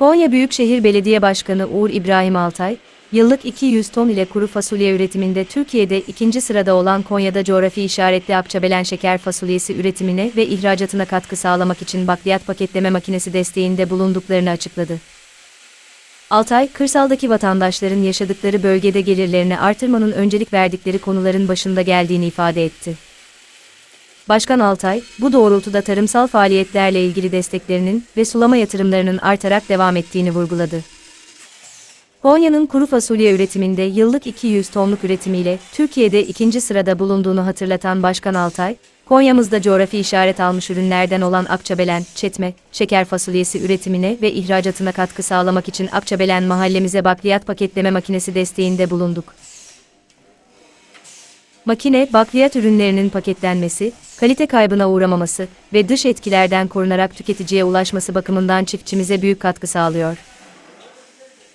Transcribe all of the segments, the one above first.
Konya Büyükşehir Belediye Başkanı Uğur İbrahim Altay, yıllık 200 ton ile kuru fasulye üretiminde Türkiye'de ikinci sırada olan Konya'da coğrafi işaretli Akçabelen şeker fasulyesi üretimine ve ihracatına katkı sağlamak için bakliyat paketleme makinesi desteğinde bulunduklarını açıkladı. Altay, kırsaldaki vatandaşların yaşadıkları bölgede gelirlerini artırmanın öncelik verdikleri konuların başında geldiğini ifade etti. Başkan Altay, bu doğrultuda tarımsal faaliyetlerle ilgili desteklerinin ve sulama yatırımlarının artarak devam ettiğini vurguladı. Konya'nın kuru fasulye üretiminde yıllık 200 tonluk üretimiyle Türkiye'de ikinci sırada bulunduğunu hatırlatan Başkan Altay, Konya'mızda coğrafi işaret almış ürünlerden olan Akçabelen, çetme, şeker fasulyesi üretimine ve ihracatına katkı sağlamak için Akçabelen mahallemize bakliyat paketleme makinesi desteğinde bulunduk. Makine, bakliyat ürünlerinin paketlenmesi, kalite kaybına uğramaması ve dış etkilerden korunarak tüketiciye ulaşması bakımından çiftçimize büyük katkı sağlıyor.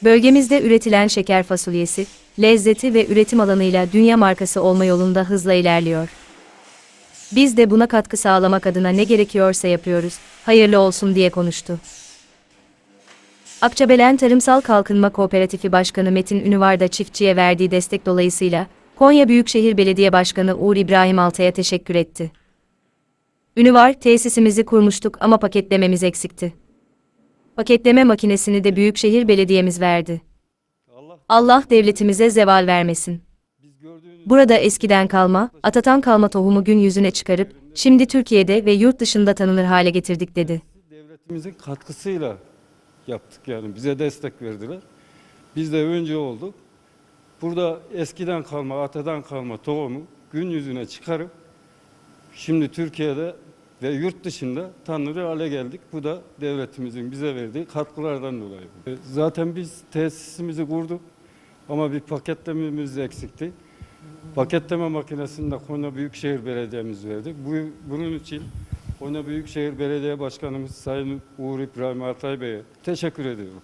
Bölgemizde üretilen şeker fasulyesi, lezzeti ve üretim alanıyla dünya markası olma yolunda hızla ilerliyor. Biz de buna katkı sağlamak adına ne gerekiyorsa yapıyoruz, hayırlı olsun diye konuştu. Akçabelen Tarımsal Kalkınma Kooperatifi Başkanı Metin Ünüvar da çiftçiye verdiği destek dolayısıyla Konya Büyükşehir Belediye Başkanı Uğur İbrahim Altay'a teşekkür etti. Ünüvar, tesisimizi kurmuştuk ama paketlememiz eksikti. Paketleme makinesini de Büyükşehir Belediyemiz verdi. Allah devletimize zeval vermesin. Burada eskiden kalma, atadan kalma tohumu gün yüzüne çıkarıp, şimdi Türkiye'de ve yurt dışında tanınır hale getirdik dedi. devletimizin katkısıyla yaptık yani bize destek verdiler. Biz de önce olduk. Burada eskiden kalma, atadan kalma tohumu gün yüzüne çıkarıp şimdi Türkiye'de ve yurt dışında tanınır hale geldik. Bu da devletimizin bize verdiği katkılardan dolayı. E, Zaten biz tesisimizi kurduk ama bir paketlememiz eksikti. Paketleme makinesini de Konya Büyükşehir Belediye'miz verdi. Bu, bunun için Konya Büyükşehir Belediye Başkanımız Sayın Uğur İbrahim Altay Bey'e teşekkür ediyorum.